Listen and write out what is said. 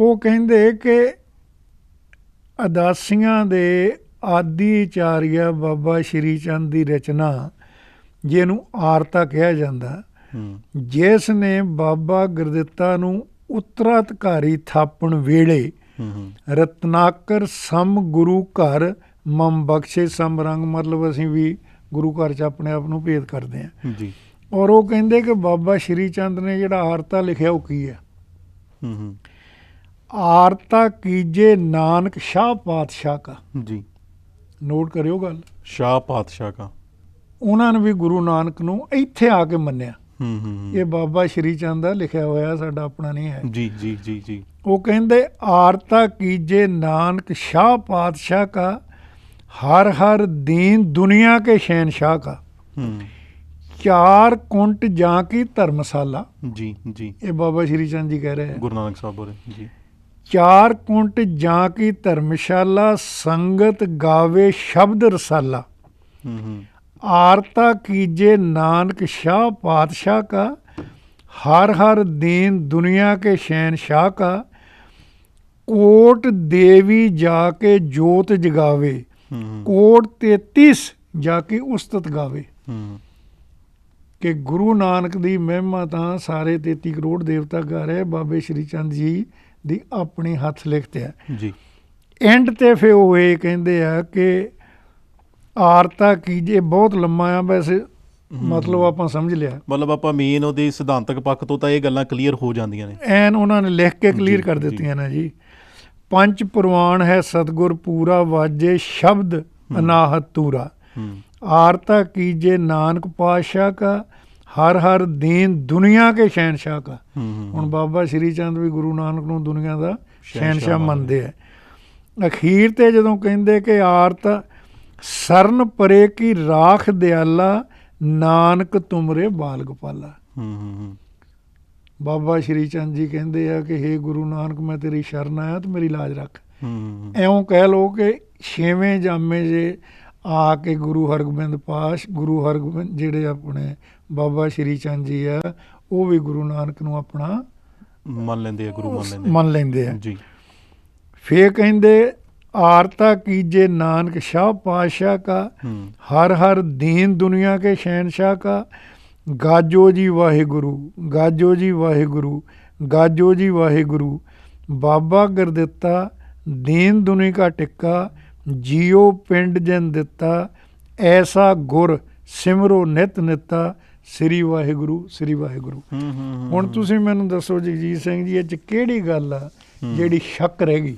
ਉਹ ਕਹਿੰਦੇ ਕਿ ਅਦਾਸੀਆਂ ਦੇ ਆਦੀ ਆਚਾਰੀਆ ਬਾਬਾ ਸ਼੍ਰੀ ਚੰਦ ਦੀ ਰਚਨਾ ਜਿਹਨੂੰ ਆਰਤਾ ਕਿਹਾ ਜਾਂਦਾ ਜਿਸ ਨੇ ਬਾਬਾ ਗੁਰਦਿੱਤਾ ਨੂੰ ਉੱਤਰਾਧਿਕਾਰੀ ਥਾਪਣ ਵੇਲੇ ਰਤਨਾਕਰ ਸਮ ਗੁਰੂ ਘਰ ਮਮ ਬਖਸ਼ੇ ਸਮ ਰੰਗ ਮਤਲਬ ਅਸੀਂ ਵੀ ਗੁਰੂ ਘਰ ਚ ਆਪਣੇ ਆਪ ਨੂੰ ਭੇਦ ਕਰਦੇ ਹਾਂ। ਜੀ। ਔਰ ਉਹ ਕਹਿੰਦੇ ਕਿ ਬਾਬਾ ਸ਼੍ਰੀ ਚੰਦ ਨੇ ਜਿਹੜਾ ਆਰਤਾ ਲਿਖਿਆ ਉਹ ਕੀ ਹੈ? ਹੂੰ ਹੂੰ। ਆਰਤਾ ਕੀਜੇ ਨਾਨਕ ਸ਼ਾਹ ਪਾਤਸ਼ਾਹ ਕਾ। ਜੀ। ਨੋਟ ਕਰਿਓ ਗੱਲ। ਸ਼ਾਹ ਪਾਤਸ਼ਾਹ ਕਾ। ਉਹਨਾਂ ਨੇ ਵੀ ਗੁਰੂ ਨਾਨਕ ਨੂੰ ਇੱਥੇ ਆ ਕੇ ਮੰਨਿਆ। ਹੂੰ ਹੂੰ ਇਹ ਬਾਬਾ ਸ਼੍ਰੀ ਚੰਦ ਦਾ ਲਿਖਿਆ ਹੋਇਆ ਸਾਡਾ ਆਪਣਾ ਨਹੀਂ ਹੈ। ਜੀ ਜੀ ਜੀ ਜੀ। ਉਹ ਕਹਿੰਦੇ ਆਰਤਾ ਕੀਜੇ ਨਾਨਕ ਸ਼ਾਹ ਪਾਤਸ਼ਾਹ ਕਾ ਹਰ ਹਰ ਦੀਨ ਦੁਨੀਆ ਕੇ ਸ਼ਹਿਨशाह ਕਾ। ਹੂੰ। ਚਾਰ ਕੁੰਟ ਜਾਂ ਕੀ ਧਰਮਸ਼ਾਲਾ। ਜੀ ਜੀ। ਇਹ ਬਾਬਾ ਸ਼੍ਰੀ ਚੰਦ ਜੀ ਕਹਿ ਰਹੇ ਗੁਰੂ ਨਾਨਕ ਸਾਹਿਬ ਬੋਲੇ ਜੀ। ਚਾਰ ਕੁੰਟ ਜਾਂ ਕੀ ਧਰਮਸ਼ਾਲਾ ਸੰਗਤ ਗਾਵੇ ਸ਼ਬਦ ਰਸਾਲਾ। ਹੂੰ ਆਰਤਾ ਕੀਜੇ ਨਾਨਕ ਸ਼ਾਹ ਪਾਤਸ਼ਾਹ ਕਾ ਹਰ ਹਰ ਦੀਨ ਦੁਨੀਆ ਕੇ ਸ਼ੈਨ ਸ਼ਾਹ ਕਾ ਕੋਟ ਦੇਵੀ ਜਾ ਕੇ ਜੋਤ ਜਗਾਵੇ ਕੋਟ 33 ਜਾ ਕੇ ਉਸਤਤ ਗਾਵੇ। ਕਿ ਗੁਰੂ ਨਾਨਕ ਦੀ ਮਹਿਮਾ ਤਾਂ ਸਾਰੇ 33 ਕਰੋੜ ਦੇਵਤਾ ਗਾ ਰਹੇ ਬਾਬੇ ਸ਼੍ਰੀ ਚੰਦ ਜੀ ਦੀ ਆਪਣੀ ਹੱਥ ਲਿਖਤ ਹੈ ਜੀ। ਐਂਡ ਤੇ ਫੇ ਉਹ ਇਹ ਕਹਿੰਦੇ ਆ ਕਿ ਆਰਤਾ ਕੀਜੇ ਬਹੁਤ ਲੰਮਾ ਆ ਵੈਸੇ ਮਤਲਬ ਆਪਾਂ ਸਮਝ ਲਿਆ। ਮਤਲਬ ਆਪਾਂ ਮੇਨ ਉਹਦੇ ਸਿਧਾਂਤਕ ਪੱਖ ਤੋਂ ਤਾਂ ਇਹ ਗੱਲਾਂ ਕਲੀਅਰ ਹੋ ਜਾਂਦੀਆਂ ਨੇ। ਐਨ ਉਹਨਾਂ ਨੇ ਲਿਖ ਕੇ ਕਲੀਅਰ ਜੀ, ਕਰ ਜੀ। ਦਿੱਤੀਆਂ ਨੇ ਜੀ। ਪੰਜ ਪ੍ਰਵਾਨ ਹੈ ਸਤਗੁਰ ਪੂਰਾ ਵਾਜੇ ਸ਼ਬਦ ਅਨਾਹਤ ਤੂਰਾ ਆਰਤਾ ਕੀਜੇ ਨਾਨਕ ਪਾਤਸ਼ਾਹ ਕਾ ਹਰ ਹਰ ਦੀਨ ਦੁਨੀਆ ਕੇ ਸ਼ਹਿਨशाह ਦਾ ਹੁਣ ਬਾਬਾ ਸ਼੍ਰੀ ਚੰਦ ਵੀ ਗੁਰੂ ਨਾਨਕ ਨੂੰ ਦੁਨੀਆ ਦਾ ਸ਼ਹਿਨशाह ਮੰਨਦੇ ਆ। ਅਖੀਰ ਤੇ ਜਦੋਂ ਕਹਿੰਦੇ ਕਿ ਆਰਤ ਸਰਨ ਪਰੇ ਕੀ ਰਾਖ ਦਿਆਲਾ ਨਾਨਕ ਤੁਮਰੇ ਬਾਲਗ ਪਾਲਾ। ਬਾਬਾ ਸ਼੍ਰੀ ਚੰਦ ਜੀ ਕਹਿੰਦੇ ਆ ਕਿ हे ਗੁਰੂ ਨਾਨਕ ਮੈਂ ਤੇਰੀ ਸ਼ਰਨ ਆਇਆ ਤੇ ਮੇਰੀ ਲਾਜ ਰੱਖ। ਐਉਂ ਕਹਿ ਲੋ ਕਿ ਛੇਵੇਂ ਜਾਮੇ ਜੇ ਆ ਕੇ ਗੁਰੂ ਹਰਗੋਬਿੰਦ ਪਾਸ਼ ਗੁਰੂ ਹਰਗੋਬਿੰਦ ਜਿਹੜੇ ਆਪਣੇ ਬਾਬਾ ਸ਼੍ਰੀ ਚੰਦ ਜੀ ਆ ਉਹ ਵੀ ਗੁਰੂ ਨਾਨਕ ਨੂੰ ਆਪਣਾ ਮੰਨ ਲੈਂਦੇ ਆ ਗੁਰੂ ਮੰਨ ਲੈਂਦੇ ਆ। ਜੀ। ਫੇਰ ਕਹਿੰਦੇ ਆਰਤਾ ਕੀਜੇ ਨਾਨਕ ਸ਼ਾਹ ਪਾਸ਼ਾ ਕਾ ਹਰ ਹਰ ਦੀਨ ਦੁਨੀਆ ਕੇ ਸ਼ਹਿਨशाह ਕਾ। ਗਾਜੋ ਜੀ ਵਾਹਿਗੁਰੂ ਗਾਜੋ ਜੀ ਵਾਹਿਗੁਰੂ ਗਾਜੋ ਜੀ ਵਾਹਿਗੁਰੂ ਬਾਬਾ ਗੁਰਦਿੱਤਾ ਦੀਨ ਦੁਨੀ ਕਾ ਟਿੱਕਾ ਜੀਓ ਪਿੰਡ ਜਨ ਦਿੱਤਾ ਐਸਾ ਗੁਰ ਸਿਮਰੋ ਨਿਤ ਨਿਤਾ ਸ੍ਰੀ ਵਾਹਿਗੁਰੂ ਸ੍ਰੀ ਵਾਹਿਗੁਰੂ ਹੁਣ। ਤੁਸੀਂ ਮੈਨੂੰ ਦੱਸੋ ਜਗਜੀਤ ਸਿੰਘ ਜੀ ਇਹ ਚ ਕਿਹੜੀ ਗੱਲ ਆ। ਜਿਹੜੀ ਸ਼ੱਕ ਰਹਿ ਗਈ